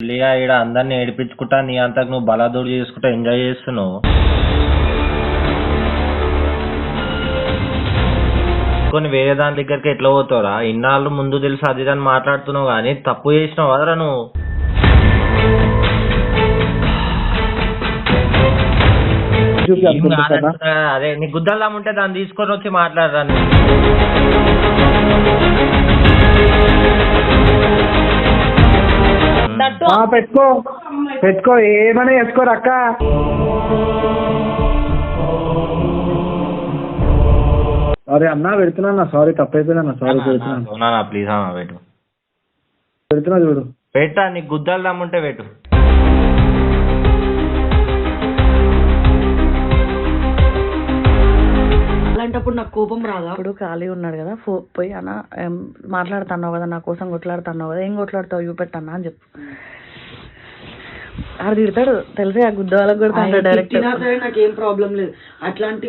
పెళ్ళిగా ఈడ అందరిని ఏడిపించుకుంటా నీ అంతకు నువ్వు బలాదూరు చేసుకుంటా ఎంజాయ్ చేస్తున్నావు. కొన్ని వేరే దాని దగ్గరికి ఎట్లా పోతావురా? ఇన్నాళ్ళు ముందు తెలుసు అది దాన్ని మాట్లాడుతున్నావు కానీ తప్పు చేసినావు కదరా నువ్వు. ఏం కాదంటున్నా అదే నీ గుద్దల్లా ఉంటే దాన్ని తీసుకొని వచ్చి మాట్లాడరా నువ్వు. పెట్టుకో. పెట్టుకో ఏమైనా వేసుకోరు అక్క? సారీ అన్న పెడుతున్నా సారీ తప్పైపోయిందన్న సారీ పెడుతున్నాను అవునా ప్లీజ్ అమ్మా పెట్టు. పెడుతున్నా చూడు. పెట్టా నీకు గుద్దలు దమ్ముంటే పెట్టు. అలాంటప్పుడు నాకు కోపం రాదా? ఇప్పుడు ఖాళీ ఉన్నాడు కదా ఫో పోయి అన్న మాట్లాడుతున్నావు కదా నా కోసం కొట్లాడుతున్నావు కదా ఏం కొట్లాడుతావు చూపెట్టన్నా అని చెప్పు. ఆడు తిడతాడు తెలిసి ఆ గుద్ద వాళ్ళకి కూడా డైరెక్ట్ సరే నాకేం ప్రాబ్లం లేదు. అట్లాంటి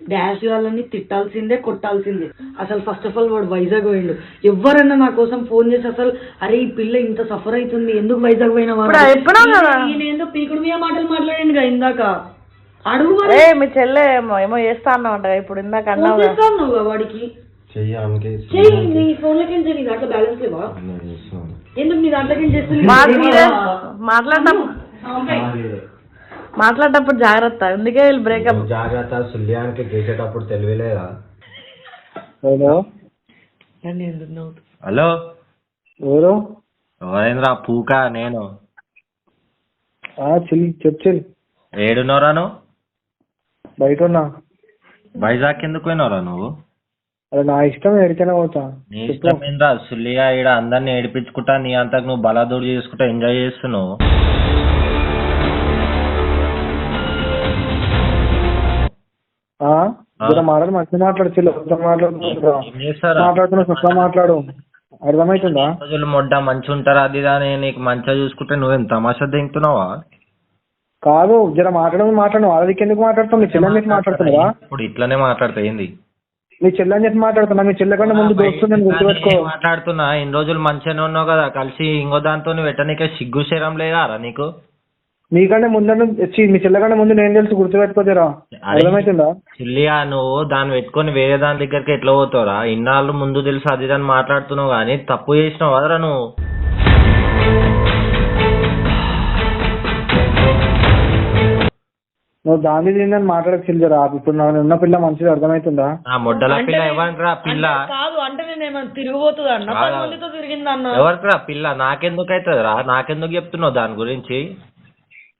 డాష్ వాళ్ళని తిట్టాల్సిందే కొట్టాల్సిందే. అసలు ఫస్ట్ ఆఫ్ ఆల్ వాడు వైజాగ్ పోయిండు. ఎవరన్నా నా కోసం ఫోన్ చేసి అసలు అరే ఈ పిల్ల ఇంత సఫర్ అవుతుంది ఎందుకు వైజాగ్ పోయిన. నేనేందో పీకుడు మీద మాటలు మాట్లాడండి ఇందాక. అడుగు. ఏ మీ చెల్లె ఏమో ఏమో చేస్తా అన్నావంట ఇప్పుడు ఇందాక అన్నావు కదా. అన్నావు వాడికి? చెయ్యి నీ ఫోన్ లకి నీ దాంట్లో బ్యాలెన్స్ లేవా? ఎందుకు నీ దాంట్లోకి చేస్తుంది మా మీరే మాట్లాడటప్పుడు మాట్లాడేటప్పుడు జాగ్రత్త అందుకే వీళ్ళు బ్రేకప్ జాగ్రత్త సుల్యానికి గేసేటప్పుడు తెలియలేదా హలో. హలో. ఎవరు? ఎవరైందిరా పూక నేను. ఆ, చిల్ చెప్పు చిల్ ఏడున్నోరా నువ్వు? బయట ఉన్నా వైజాగ్ ఎందుకు పోయినవరా నువ్వు? అది నా ఇష్టం ఎడికైనా పోతా. నీ ఇష్టం ఏంద్రా సుల్లిగా ఈడ అందరిని ఏడిపించుకుంటా నీ అంతకు నువ్వు బలాదూరు చేసుకుంటా ఎంజాయ్ చేస్తున్నావు. ఆ, జర మాట్లాడు మంచిగా మాట్లాడు చిల్ ఎవరితో మాట్లాడుతున్నా ఏం చేస్తారా? మాట్లాడుతున్నా చక్కగా మాట్లాడు. అర్థమవుతుందా రోజులు మొడ్డ మంచి ఉంటారా అది దాని నీకు మంచిగా చూసుకుంటే నువ్వేం తమాషా దింగుతున్నావా కాదు జర మాట్లాడమని మాట్లాడు వాళ్ళకి ఎందుకు మాట్లాడుతావు మీ చెల్లెని చెప్పి మాట్లాడుతున్నావా? ఇప్పుడు ఇట్లనే మాట్లాడతా ఏంది? మీ చెల్లెని చెప్పి మాట్లాడుతున్నా. మీ చెల్లె కన్నా ముందు దోస్తు నేను గుర్తుపెట్టుకో. నేను మాట్లాడుతున్నా? ఇన్ని రోజులు మంచిగానే ఉన్నావు కదా. కలిసి ఇంకో దాంతో పెట్టనీకే సిగ్గు శరం లేదా నీకు? నీకంటే ముందు మీ చెల్లె కన్నా ముందు నేను తెలుసు గుర్తుపెట్టుకోదేరా అర్థమవుతుందా చిల్లియా నువ్వు దాన్ని పెట్టుకొని వేరే దాని దగ్గరికి ఎట్లా పోతావురా? ఇన్నాళ్ళు ముందు తెలుసు అది దాన్ని మాట్లాడుతున్నావు కానీ తప్పు చేసినావు కదరా నువ్వు. నువ్వు దాని దీని మాట్లాడక చిల్లరా ఇప్పుడు నాకు ఉన్న పిల్ల మంచిది అర్థమవుతుందా ఆ మొడ్డల పిల్ల ఎవరికిరా పిల్ల? కాదు అంటే నేను ఏమైనా తిరిగిపోతుంది? అన్న పది. మందితో తిరిగింది అన్న ఎవరికిరా పిల్ల? నాకెందుకు అవుతుందిరా నాకెందుకు చెప్తున్నావు దాని గురించి?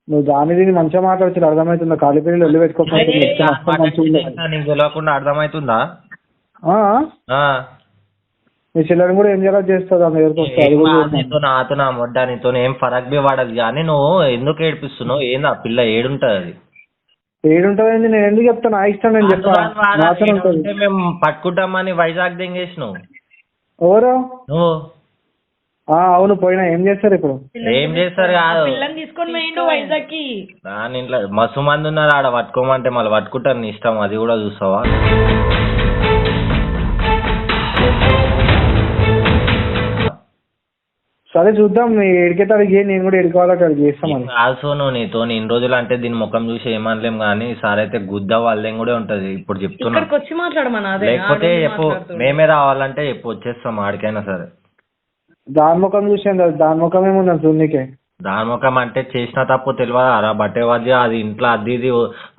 నువ్వు దాని దీన్ని మంచిగా మాట్లాడుతుంది అర్థమవుతుందా ఖాళీ పిల్లలు వెళ్ళి ఉండదు. నీకు తెలియకుండా అర్థమవుతుందా. మీ చెల్లెని కూడా ఏం చేయాలో చేస్తుంది ఆమె దగ్గరకు. నీతో నాతో నా మొడ్డ నీతో ఏం ఫరక్ బి పడదు కానీ నువ్వు ఎందుకు ఏడిపిస్తున్నావు? ఏంది ఆ పిల్ల ఏడుంటది అది? ఏడుంటది నేను ఎందుకు చెప్తాను నా ఇష్టం నేను చెప్పా. నాతో ఉంటుంది. అంటే మేము పట్టుకుంటామని వైజాగ్ దింగేసినావు ఎవరు? నువ్వు? ఆ అవును పోయినా. ఏం చేస్తారు ఇప్పుడు? ఏం చేస్తారు కాదు. పిల్లని తీసుకొని పోయిండు వైజాగ్కి ఇంట్లో మస్తు మంది ఉన్నారు ఆడ పట్టుకోమంటే మళ్ళీ పట్టుకుంటారు నీ ఇష్టం. అది కూడా చూస్తావా? సరే చూద్దాం నీ ఎడికైతే అడిగి నేను కూడా ఎడుకోవాలంటే అడిగి చేస్తాం ఆల్సో నువ్వు నీతో ఇన్ని రోజులు అంటే దీని ముఖం చూసి ఏమనలేం కానీ సార్ అయితే గుద్ద వాళ్ళేం కూడా ఉంటది ఇప్పుడు చెప్తున్నా. ఇక్కడికి వచ్చి అదే లేకపోతే చెప్పు మేమే రావాలంటే చెప్పు వచ్చేస్తాం ఆడికైనా సరే. దాని ముఖం చూసాను దాని ముఖం ఏముందని చూడనీకే దాని ముఖం అంటే చేసిన తప్పు తెలియదు? అరా బట్టే వద్ద అది ఇంట్లో అది ఇది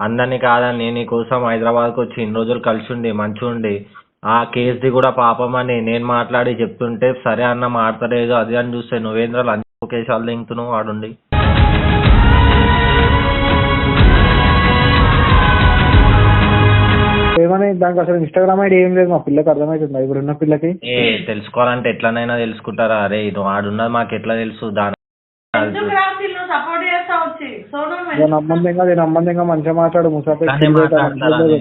అందరినీ కాదని నేను నీ కోసం హైదరాబాద్కి వచ్చి ఇన్ని రోజులు కలిసి ఉండి మంచిగా ఉండి ఆ కేసుది కూడా పాపం అని నేను మాట్లాడి చెప్తుంటే సరే అన్న మాట్లాడలేదు అది అని చూస్తే నువ్వేంద్ర లంచ్ కేసాలు దింగుతున్నావు వాడుండి ఏమని దానికి అసలు ఇన్స్టాగ్రామ్ ఐడి ఏం లేదు మా పిల్లకి అర్థమవుతుందా? ఇప్పుడు ఉన్న పిల్లకి? ఏ తెలుసుకోవాలంటే ఎట్లనైనా తెలుసుకుంటారా? అరే నువ్వు ఆడున్నది మాకు ఎట్లా తెలుసు? దాని సపోర్ట్ చేస్తా వచ్చి. సోను దాని అమ్మందంగా దీని అమ్మందంగా మంచిగా మాట్లాడు ముసాఫే ఇట్లానే?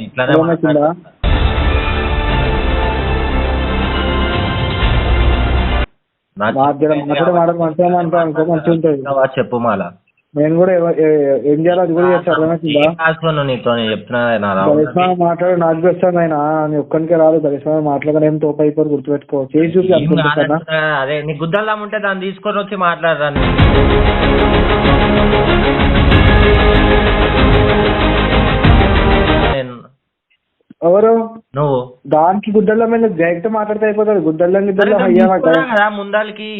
చెప్పు మాలా. నేను కూడా ఏ- చేయాలో అది కూడా చేస్తా. అర్థమవుతుందా ఏం కాసుకోను నీతో? నేను చెప్తున్నా మాట్లాడు నాకు వస్తాను ఆయన. నీ ఒక్కనికే రాదు. దళిస్వామి మాట్లాడగానే ఏం తోపు అయిపోరు గుర్తుపెట్టుకో. చేసి చూపి అదే నీ గుద్దల్లాం ఉంటే దాన్ని తీసుకొని వచ్చి మాట్లాడరాను ఎవరు? నువ్వు. దానికి గుద్దల్ల మీద డైరెక్ట్ మాట్లాడితే అయిపోతుంది గిద్దల్లో అరే అయ్యా కదా ముందలకి.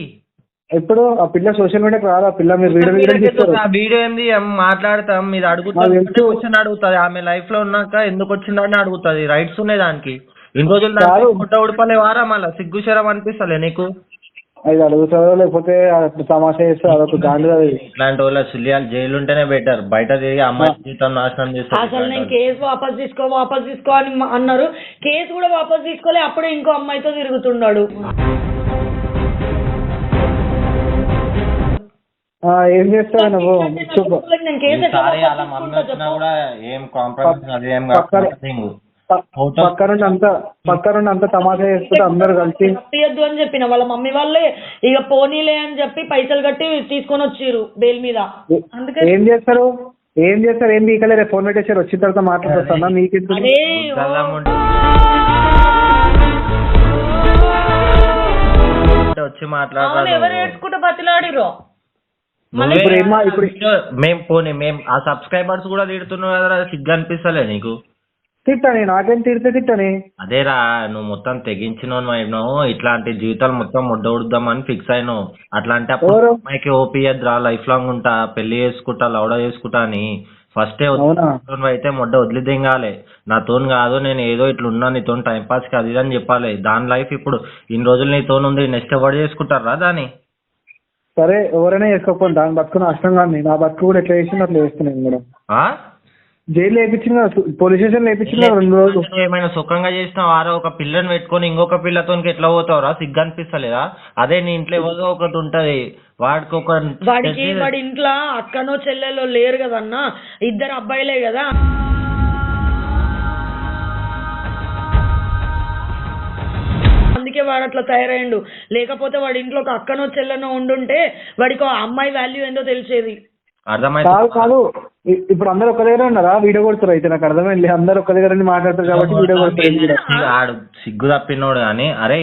ఎప్పుడు ఆ పిల్ల సోషల్ మీడియాకి రాదు. ఆ పిల్ల మీరు వీడియో వీడియో ఏంది? మాట్లాడతాం? మీరు నాకు అడుగుతాం తెలుసు. క్వశ్చన్ అడుగుతుంది ఆమె లైఫ్లో ఉన్నాక ఎందుకు వచ్చిందని అడుగుతుంది రైట్స్ ఉన్నాయి దానికి. ఇన్ని రోజులు కాదు. దానికి పుట్ట ఉడపలే వారా మళ్ళీ? సిగ్గు శరం అనిపిస్తలే నీకు? అది అడుగుతారో లేకపోతే తమాషా చేస్తే అదొక గాంధీ అది. ఇట్లాంటి వాళ్ళ సుల్యాలు జైలు ఉంటేనే బెటర్ బయట తిరిగి అమ్మాయి జీవితం నాశనం చేస్తారు అసలు నేను కేసు వాపస్ తీసుకో వాపస్ తీసుకో అని మ- అన్నారు. కేసు కూడా వాపస్ తీసుకోలే అప్పుడే ఇంకో అమ్మాయితో తిరుగుతున్నాడు. ఆ, ఏం చేస్తావు నువ్వు? చెప్పు. నేను కేసు ఎట్లా ఈసారి వాపస్ అలా మమ్మీ తీసుకుంటా వచ్చినా చెప్పు? కూడా ఏం కాంప్రమైజ్ అది ఏం పక్కన- కాదు ప- ఫోటో- పక్క నుండి అంతా పక్క నుండి అంతా తమాషా చేసుకుంటే అందరు కలిసి తీయద్దు అని చెప్పిన. వాళ్ళ మమ్మీ వాళ్ళే ఇక పోనీలే అని చెప్పి పైసలు కట్టి తీసుకొని వచ్చిర్రు బెయిల్ మీద. ఏ- అందుకే ఏం చేస్తారు? ఏం చేస్తారు? ఏం బీకలేరు ఫోన్ పెట్టేసారు వచ్చిన తర్వాత మాట్లాడొస్తానా? మీకు వచ్చి ఎవరు ఏడ్చుకుంటే బతిలాడిరో ఇప్పుడు మేము పోనీ మేము ఆ సబ్స్క్రైబర్స్ కూడా తిడుతున్నావు కదరా సిగ్గు అనిపిస్తలే నీకు? తిట్టని నాకేం తిడితే తిట్టని. అదేరా నువ్వు మొత్తం తెగించినోను అయినావు ఇట్లాంటి జీవితాలు మొత్తం ముడ్డవుద్దామని ఫిక్స్ అయినావు. అట్లాంటి అప్పుడు ఎవరు? అమ్మాయికి లైఫ్ లాంగ్ ఉంటా పెళ్ళి చేసుకుంటా లౌడ చేసుకుంటా అని. ఫస్టే అవునా? అయితే మొడ్డ వదిలిదెంగాలి. నాతో కాదు నేను ఏదో ఇట్లా ఉన్నా నీతో టైం పాస్ అది ఇది అని చెప్పాలి. దాని లైఫ్ ఇప్పుడు ఇన్ని రోజులు నీతో ఉంది నెక్స్ట్ ఎవరు చేసుకుంటారా దాని సరే ఎవరైనా చేసుకోకపోతే దాని బతుకు నష్టం కానీ నా బతుకు కూడా ఎట్లా చేసింది అట్లా చేస్తున్నాను కూడా ఆ? జైలు వేయించింది కదా పోలీస్ స్టేషన్ వేయించింది కదా రెండు రోజులు? ఏమైనా సుఖంగా చేసినావు? ఆరో ఒక పిల్లని పెట్టుకొని ఇంకొక పిల్లతో ఎట్లా పోతావురా? సిగ్గు అనిపిస్తలేదా అదే నీ ఇంట్లో ఏదో ఒకటి ఉంటది. వాడికి ఒక వాడికి వాడి ఇంట్లో అక్కనో చెల్లెలో లేరు కదన్నా ఇద్దరు అబ్బాయిలే కదా. అందుకే వాడు అట్లా తయారయ్యిండు. లేకపోతే వాడి ఇంట్లో ఒక అక్కనో చెల్లెనో ఉండుంటే వాడికి ఆ అమ్మాయి వాల్యూ ఏందో తెలిసేది. అర్థమైతే కాదు ఇప్పుడు అందరు ఒక దగ్గర ఉన్నారా? వీడియో కొడుతారు అయితే నాకు అర్థమైంది అందరు ఒక దగ్గర మాట్లాడతారు కాబట్టి వీడియో కొడతారు. ఆడు సిగ్గు తప్పినోడు కానీ అరే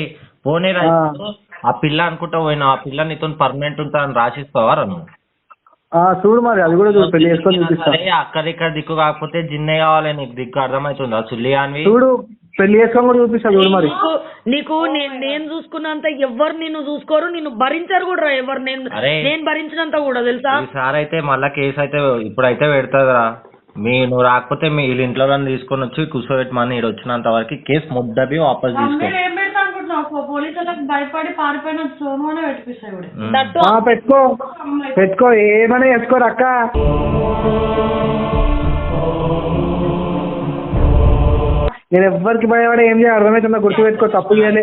పోనీ ఆ. పిల్ల అనుకుంటా పోయినా ఆ పిల్ల నీతో పర్మనెంట్ ఉంటా అని రాసిస్తావా నువ్వు? చూడు మరి అది కూడా చూడు పెళ్ళి చేసుకొని చూపిస్తా. అక్కడ ఇక్కడ దిక్కు కాకపోతే జిన్నే కావాలి నీకు దిక్కు అర్థమవుతుందా సుల్లి అనివి చూడు పెళ్ళి చేసుకొని కూడా చూపిస్తా చూడు మరి. నీకు నీకు నేను నేను చూసుకున్నంత ఎవరు నిన్ను చూసుకోరు నిన్ను భరించరు కూడా ఎవరు. నేను అరే. నేను భరించినంత కూడా తెలుసా? ఈసారి అయితే మళ్ళా కేసు అయితే ఇప్పుడైతే పెడతాదిరా మీ నువ్వు రాకపోతే మీ వీళ్ళ ఇంట్లో వాళ్ళని తీసుకొని వచ్చి కూర్చోబెట్టమని ఈడు వచ్చినంత వరకు కేసు ముద్దబి వాపస్ తీసుకో. ఏం పెడతా అనుకుంటున్నావు పోలీసులకు భయపడి పారిపోయిన సోను అనే పెట్టిపిస్తాయి కూడా ఉమ్. దట్టు. ఆ, పెట్టుకో. పెట్టుకో ఏమైనా చేసుకోరు అక్క. నేను ఎవ్వరికి భయపడే ఏం చేయాలి? అర్థమవుతుందా? గుర్తుపెట్టుకో తప్పు చేయలే.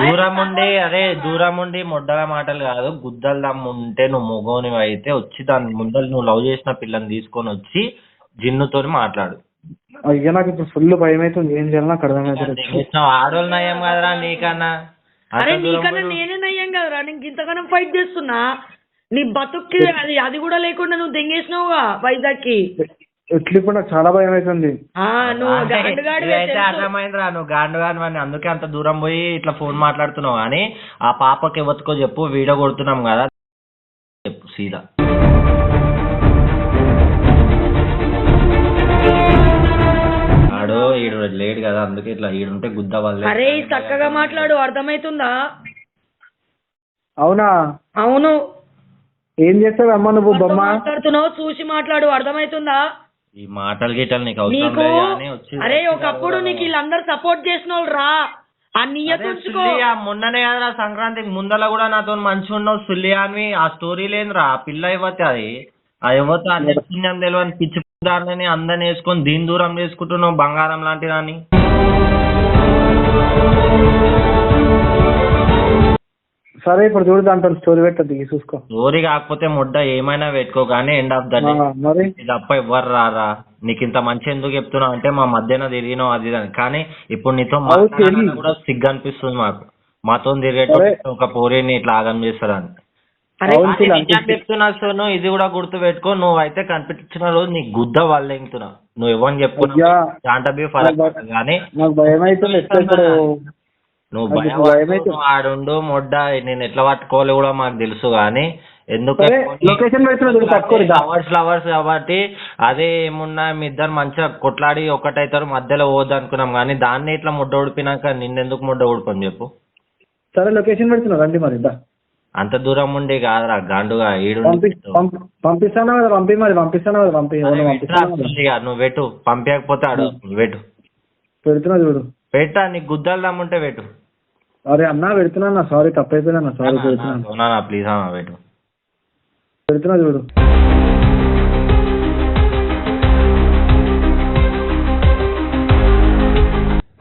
దూరం ఉండి అరే దూరం ఉండి మొడ్డల మాటలు కాదు గుద్దల దమ్ము ఉంటే నువ్వు మొగోని అయితే వచ్చి దాని ముందర నువ్వు లవ్ చేసిన పిల్లని తీసుకొని వచ్చి జిన్నుతోని మాట్లాడు. అయ్యా నాకు ఇప్పుడు ఫుల్ భయం అవుతుంది. ఏం చేయాలి నాకు అర్థమవుతుంది ఆడోళ్ళు నయం కదరా నీకన్నా? అరే నీకన్నా నేనే నయ్యం కదరా? నేను ఇంతగానం ఫైట్ చేస్తున్నా. నీ బతుక్కి అది అది కూడా లేకుండా నువ్వు దెంగేసినావుగా వైజాగ్కి ఎట్లు ఇప్పుడు నాకు చాలా భయం అవుతుంది ఆ నువ్వు అంటే గాండుగాడివే ఇదైతే తెలుసు. అర్థమైందిరా నువ్వు గాండు గాని అందుకే అంత దూరం పోయి ఇట్లా ఫోన్ మాట్లాడుతున్నావు. కానీ ఆ పాపకి ఎవరికో చెప్పు వీడియో కొడుతున్నాం కదా. చెప్పు సీదా. ఆడు ఈడు లేడు కదా అందుకే ఇట్లా ఈడుంటే గుద్ద అరే చక్కగా మాట్లాడు అర్థమైతుందా? అవునా? అవును. ఏం చేస్తావు అమ్మ నువ్వు బొమ్మ? మాట్లాడుతున్నావు చూసి మాట్లాడు అర్థమైతుందా? ఈ మాటలు గిటలు నీకు అవసరం నీకు లేదు కానీ వచ్చి అరే ఒకప్పుడు నీకు వీళ్ళందరూ సపోర్ట్ చేసిన వాళ్ళు రా. ఆ నియత అదే ఉంచుకో. సుల్లియా, మొన్ననే కదరా సంక్రాంతికి ముందల కూడా నాతో మంచిగా ఉన్నావు సుల్లియా అని ఆ స్టోరీ లేదురా. ఆ పిల్ల ఇవ్వతే అది? ఆ ఇవ్వతే పుణ్యం తెలియని పిచ్చి దారిని అందరిని వేసుకొని దీని దూరం చేసుకుంటున్నావు బంగారం లాంటి దాన్ని సరే ఇప్పుడు చూడు దాంట్లో స్టోరీ పెట్టద్దు చూసుకో. స్టోరీ కాకపోతే ముడ్డ ఏమైనా పెట్టుకో కానీ ఎండ్ ఆఫ్ ద డే మరి? తప్ప ఎవ్వరు రారా? నీకు ఇంత మంచి ఎందుకు చెప్తున్నావు అంటే మా మధ్యన తిరిగినావు అది ఇది అని. కానీ ఇప్పుడు నీతో మాట్లాడాలని. కూడా సిగ్గు అనిపిస్తుంది మాకు. మాతో తిరిగేటప్పుడు. ఒక పోరీని ఇట్లా ఆగం చేస్తారని. చెప్తున్నా సోను ఇది కూడా గుర్తు పెట్టుకో నువ్వు అయితే కనిపించిన రోజు నీ గుద్ద వాళ్ళెంగుతున్నా నువ్వు ఇవ్వని చెప్పుకున్నావు. దాంట్లో నాకు కానీ నాకు భయం నువ్వు భయం ఆడుండు మొడ్డ నేను ఎట్లా పట్టుకోవాలి కూడా మాకు తెలుసు కానీ. లవర్స్ లవర్స్ కాబట్టి అదే ఏమున్నా మీ ఇద్దరు మంచిగా కొట్లాడి ఒకటైతారు మధ్యలో పోద్దు అనుకున్నాం కానీ దాన్ని ఇట్లా ముడ్డ ఊడిపోయినాక నిన్నెందుకు ముడ్డ ఊడిపోని చెప్పు. సరే లొకేషన్ పెడుతున్నా రండి మరి. అంత దూరం ఉండి కాదురా గాండుగా ఈడు పంపి పంపి- పంపిస్తానా కదా పంపి మరి పంపిస్తానా కదా పంపి? నువ్వు పెట్టు పంపించకపోతే ఆడు పెట్టు. పెడుతున్నా చూడు. పెట్టా నీకు గుద్దలు దమ్ముంటే పెట్టు. అరే అన్నా పెడుతున్నా అన్న. సారీ తప్పైపోయింది అన్న. సారీ పెడుతున్నాను ప్లీజ్ అన్న పెట్టు పెడుతున్నా చూడు.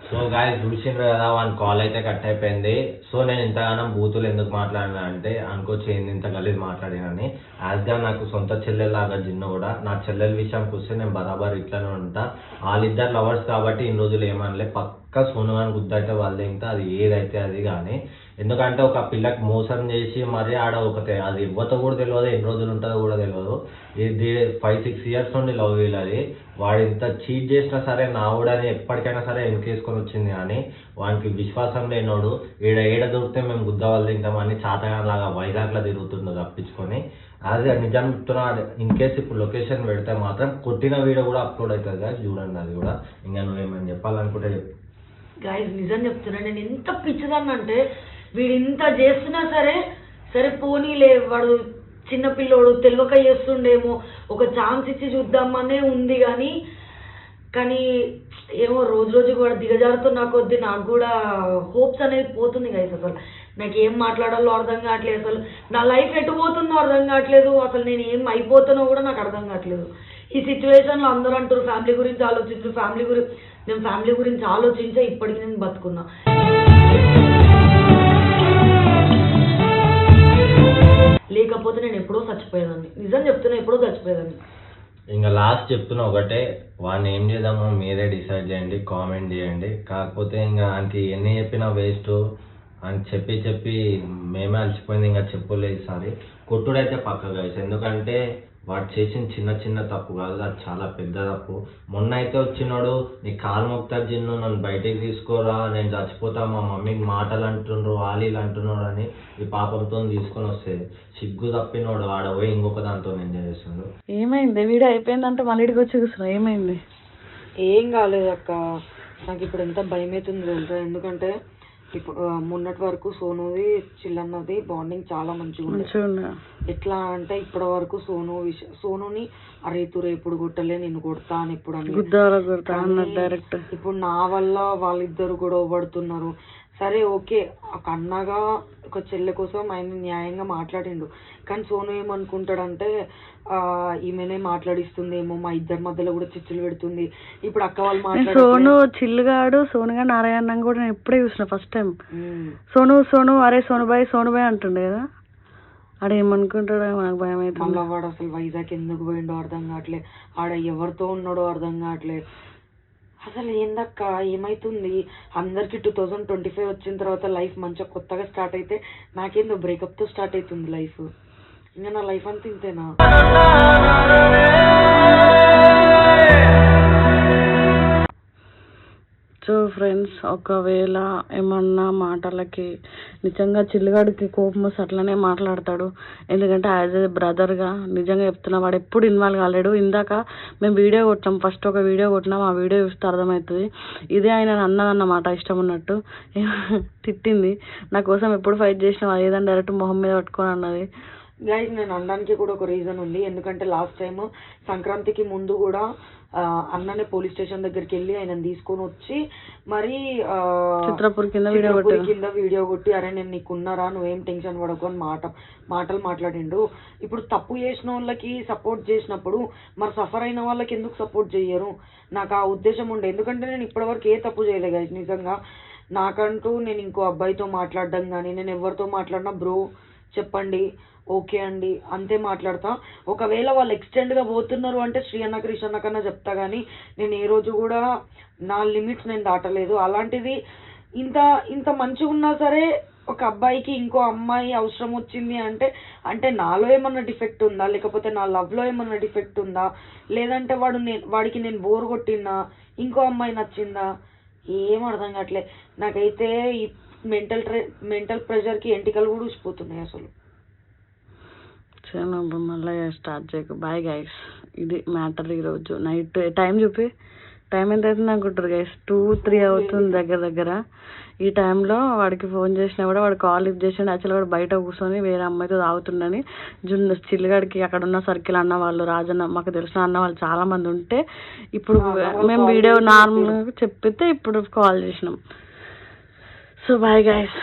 సో గాయస్ చూసిండ్రు కదా వన్ కాల్ అయితే కట్ అయిపోయింది. సో నేను ఇంతగానం బూతులు ఎందుకు మాట్లాడినా అంటే అనుకోవచ్చు ఏంది ఇంత గలీజ్ మాట్లాడినని. యాజ్గా నాకు సొంత చెల్లెల్లాగా జిన్ను కూడా. నా చెల్లెల విషయానికి వస్తే నేను బరాబర్ ఇట్లానే ఉంటా. వాళ్ళిద్దరు లవర్స్ కాబట్టి ఇన్ని రోజులు ఏమనలే. పక్క సోనుగాని గుద్దంటే వాళ్ళు ఇంకా అది ఏదైతే అది కానీ. ఎందుకంటే ఒక పిల్లకి మోసం చేసి మరీ ఆడ ఒక అది ఇవ్వతో కూడా తెలియదు ఎన్ని రోజులు ఉంటుందో కూడా తెలియదు ఇది ఫైవ్ సిక్స్ ఇయర్స్ నుండి లవ్ వీళ్ళది వాడు ఇంత చీట్ చేసినా సరే నా అని ఎప్పటికైనా సరే వెనకేసుకొని వచ్చింది కానీ వానికి విశ్వాసం లేనోడు ఈడ ఏడ దొరికితే మేము గుద్ద వాళ్ళు తింటామని చాతగాలాగా వైజాగ్లో తిరుగుతుండో తప్పించుకొని. అది నిజం చెప్తున్నా ఇన్ కేస్ ఇప్పుడు లొకేషన్ పెడితే మాత్రం కొట్టిన వీడియో కూడా అప్లోడ్ అవుతుంది కదా చూడండి అది కూడా. ఇంకా నువ్వేమైనా చెప్పాలనుకుంటే చెప్పు. గాయస్ నిజం చెప్తున్నా నేను ఎంత పిచ్చిదాన్ని అంటే వీడు ఇంత చేస్తున్నా సరే సరే పోనీలే వాడు చిన్న పిల్లోడు తెలియక చేస్తుండేమో ఒక ఛాన్స్ ఇచ్చి చూద్దామనే ఉంది కానీ కానీ ఏమో రోజు రోజు కూడా దిగజారుతున్న కొద్దీ నాకు కూడా హోప్స్ అనేది పోతుంది గైస్ అసలు. నాకు ఏం మాట్లాడాలో అర్థం కావట్లేదు అసలు. నా లైఫ్ ఎటు పోతుందో అర్థం కావట్లేదు. అసలు నేను ఏం అయిపోతానో కూడా నాకు అర్థం కావట్లేదు. ఈ సిచ్యువేషన్లో అందరూ అంటారు ఫ్యామిలీ గురించి ఆలోచించు ఫ్యామిలీ గురించి నేను ఫ్యామిలీ గురించి ఆలోచించే ఇప్పటికి నేను బతుకున్నా. లేకపోతే నేను ఎప్పుడో చచ్చిపోయేదాన్ని. నిజం చెప్తున్నా ఎప్పుడో చచ్చిపోయేదాన్ని. ఇంకా లాస్ట్ చెప్తున్నా ఒకటే వాడిని ఏం చేద్దామో మీరే డిసైడ్ చేయండి కామెంట్ చేయండి. కాకపోతే ఇంకా ఆయనకి ఎన్ని చెప్పినా వేస్ట్ అని చెప్పి చెప్పి మేమే అలసిపోయింది ఇంకా చెప్పలేదు ఈసారి. కొట్టుడైతే పక్క గైస్ ఎందుకంటే వాడు చేసిన చిన్న చిన్న తప్పు కాదు అది చాలా పెద్ద తప్పు. మొన్న అయితే వచ్చినాడు నీ కాలు మొక్తారు జిన్ను నన్ను బయటికి తీసుకోరా నేను చచ్చిపోతా మా మమ్మీకి మాటలు అంటుండ్రు వాళ్ళు వీళ్ళు అంటున్నారు అని ఈ పాపంతో తీసుకొని వస్తే సిగ్గు తప్పినోడు ఆడ పోయి ఇంకొక దాంతో ఎంజాయ్ చేస్తుండు ఏమైంది? వీడియో అయిపోయిందంటే మళ్ళీ ఇడికి వచ్చి కూర్చున్నావు. ఏమైంది? ఏం కాలేదు అక్క. నాకు ఇప్పుడు ఎంత భయం అవుతుంది తెలుసా? ఎందుకంటే ఇప్పుడు మొన్నటి వరకు సోనుది చిల్లన్నది బాండింగ్ చాలా మంచిగా ఉంది ఎట్లా అంటే ఇప్పటి వరకు సోను విష సోనుని అరే తురే ఎప్పుడు కొట్టలే నిన్ను కొడతా అని ఇప్పుడు డైరెక్ట్ ఇప్పుడు నా వల్ల వాళ్ళిద్దరు గొడవ పడుతున్నారు. సరే ఓకే. ఒక అన్నగా ఒక చెల్లె కోసం ఆయన న్యాయంగా మాట్లాడిండు. కానీ సోను ఏమనుకుంటాడంటే ఆ, ఈమెనే మాట్లాడిస్తుందేమో మా ఇద్దరి మధ్యలో కూడా చిచ్చులు పెడుతుంది. ఇప్పుడు అక్క వాళ్ళు నేను మాట్లాడు సోను చిల్లుగాడు సోనుగా నారాయణ కూడా నేను ఎప్పుడే చూసిన ఫస్ట్ టైం సోను సోను అరే సోను బాయ్ సోను బాయ్ అంటుండే కదా. ఆడ ఏమనుకుంటాడో ఏమో నాకు భయం అవుతుంది. మళ్ళా వాడు అసలు వైజాగ్ ఎందుకు పోయిండో అర్థం కావట్లే. ఆడ ఎవరితో ఉన్నాడో అర్థం కావట్లే. అసలు ఏందక్క ఏమైతుంది? అందరికి టూ థౌజండ్ ట్వంటీ ఫైవ్ వచ్చిన తర్వాత లైఫ్ మంచిగా కొత్తగా స్టార్ట్ అయితే నాకేందో బ్రేకప్తో స్టార్ట్ అవుతుంది లైఫ్ ఇంకా నా లైఫ్ అంతా ఇంతేనా? సో ఫ్రెండ్స్ ఒకవేళ ఏమన్నా మాటలకి నిజంగా చిల్లుగాడికి కోపం వస్తే అట్లనే మాట్లాడతాడు. ఎందుకంటే యాజ్ ఏ బ్రదర్గా నిజంగా చెప్తున్నా వాడు ఎప్పుడు ఇన్వాల్వ్ కాలేడు. ఇందాక మేము వీడియో కొట్టాం ఫస్ట్ ఒక వీడియో కొట్టినాం ఆ వీడియో చూస్తే అర్థమవుతుంది. ఇదే ఆయన అన్నదన్నమాట ఇష్టం ఉన్నట్టు. తిట్టింది. నా కోసం ఎప్పుడు ఫైట్ చేసినావు అదేదని డైరెక్ట్ మొహం మీద పట్టుకొని అన్నది. గైస్ నేను అనడానికి కూడా ఒక రీజన్ ఉంది. ఎందుకంటే లాస్ట్ టైం సంక్రాంతికి ముందు కూడా అన్ననే పోలీస్ స్టేషన్ దగ్గరికి వెళ్ళి ఆయన తీసుకొని వచ్చి మరి కింద వీడియో కొట్టి అరే నేను నీకున్నారా నువ్వేం టెన్షన్ పడకు అని మాట మాటలు మాట్లాడిండు. ఇప్పుడు తప్పు చేసిన వాళ్ళకి సపోర్ట్ చేసినప్పుడు మరి సఫర్ అయిన వాళ్ళకి ఎందుకు సపోర్ట్ చెయ్యరు? నాకు ఆ ఉద్దేశం ఉండే. ఎందుకంటే నేను ఇప్పటివరకు ఏ తప్పు చేయలేదు నిజంగా నాకంటూ నేను ఇంకో అబ్బాయితో మాట్లాడడం కానీ నేను ఎవరితో మాట్లాడినా బ్రో చెప్పండి. ఓకే అండి అంతే మాట్లాడతా. ఒకవేళ వాళ్ళు ఎక్స్టెండ్గా పోతున్నారు అంటే శ్రీ అన్న క్రిష్ అన్న కన్నా చెప్తా కానీ నేను ఏ రోజు కూడా నా లిమిట్స్ నేను దాటలేదు. అలాంటిది ఇంత ఇంత మంచిగా ఉన్నా సరే ఒక అబ్బాయికి ఇంకో అమ్మాయి అవసరం వచ్చింది అంటే అంటే నాలో ఏమన్నా డిఫెక్ట్ ఉందా? లేకపోతే నా లవ్లో ఏమన్నా డిఫెక్ట్ ఉందా? లేదంటే వాడు నేను వాడికి నేను బోర్ కొట్టినా ఇంకో అమ్మాయి నచ్చిందా? ఏం అర్థం కావట్లే. నాకైతే ఈ మెంటల్ ట్రె మెంటల్ ప్రెషర్కి ఎంటికలు కూడా ఊసిపోతున్నాయి అసలు. నువ్వు మళ్ళీ స్టార్ట్ చేయకు. బాయ్ గైస్ ఇది మ్యాటర్ ఈరోజు. నైట్ టైం చూపి. టైం ఎంత అవుతుంది అనుకుంటారు గైస్ టూ త్రీ అవుతుంది దగ్గర దగ్గర. ఈ టైంలో వాడికి ఫోన్ చేసినా కూడా వాడు కాల్ లిఫ్ట్ చేసిండు. యాక్చువల్గా వాడు బయట కూర్చొని వేరే అమ్మాయితో తాగుతుండని జున్ను చిల్లిగాడికి అక్కడ ఉన్న సర్కిల్ అన్న వాళ్ళు రాజన్న మాకు తెలిసిన అన్న వాళ్ళు చాలా మంది ఉంటే ఇప్పుడు మేము వీడియో నార్మల్గా చెప్పితే ఇప్పుడు కాల్ చేసినాం. So bye guys